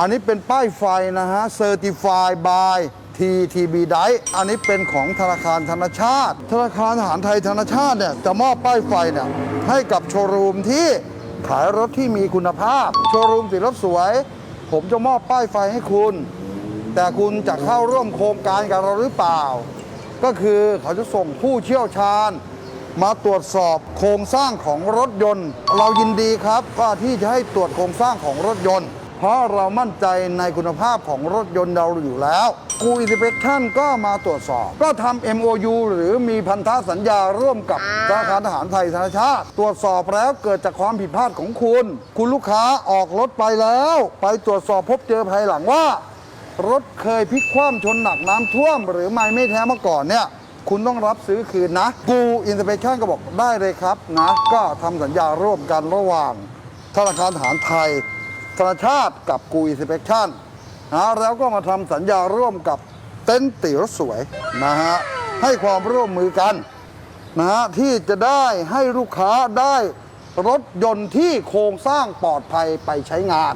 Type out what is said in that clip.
อันนี้เป็นป้ายไฟนะฮะ Certified by TTB d i อันนี้เป็นของธนาคารธนชาติ ธนาคารทหารไทยธนชาติเนี่ยจะมอบป้ายไฟเนี่ยให้กับโชว์รูมที่ขายรถที่มีคุณภาพ โชว์รูมสีรถสวย ผมจะมอบป้ายไฟให้คุณ แต่คุณจะเข้าร่วมโครงการกับเราหรือเปล่า ก็คือเขาจะส่งผู้เชี่ยวชาญ มาตรวจสอบโครงสร้างของรถยนต์ เรายินดีครับว่าที่จะให้ตรวจโครงสร้างของรถยนต์ เพราะเรามั่นใจในคุณภาพของรถยนต์เราอยู่แล้วกูอินสเปคชั่นก็มาตรวจสอบ ก็ทำ MOU หรือมีพันธสัญญาร่วมกับธนาคารทหารไทยธนาชาติ ตรวจสอบแล้วเกิดจากความผิดพลาดของคุณ คุณลูกค้าออกรถไปแล้ว ไปตรวจสอบพบเจอภายหลังว่า รถเคยพลิกคว่ำชนหนักน้ำท่วม หรือไม่ไม่แท้มาก่อนเนี่ยคุณต้องรับซื้อคืนนะ กูอินสเปคชั่นก็บอกได้เลยครับนะ ก็ทำสัญญาร่วมกันระหว่างธนาคารทหารไทย ธนาชาติกับกูอินสเปคชั่นนะแล้วก็มาทำสัญญาร่วมกับเต็นท์ติรถสวยนะฮะให้ความร่วมมือกันนะฮะที่จะได้ให้ลูกค้าได้รถยนต์ที่โครงสร้างปลอดภัยไปใช้งาน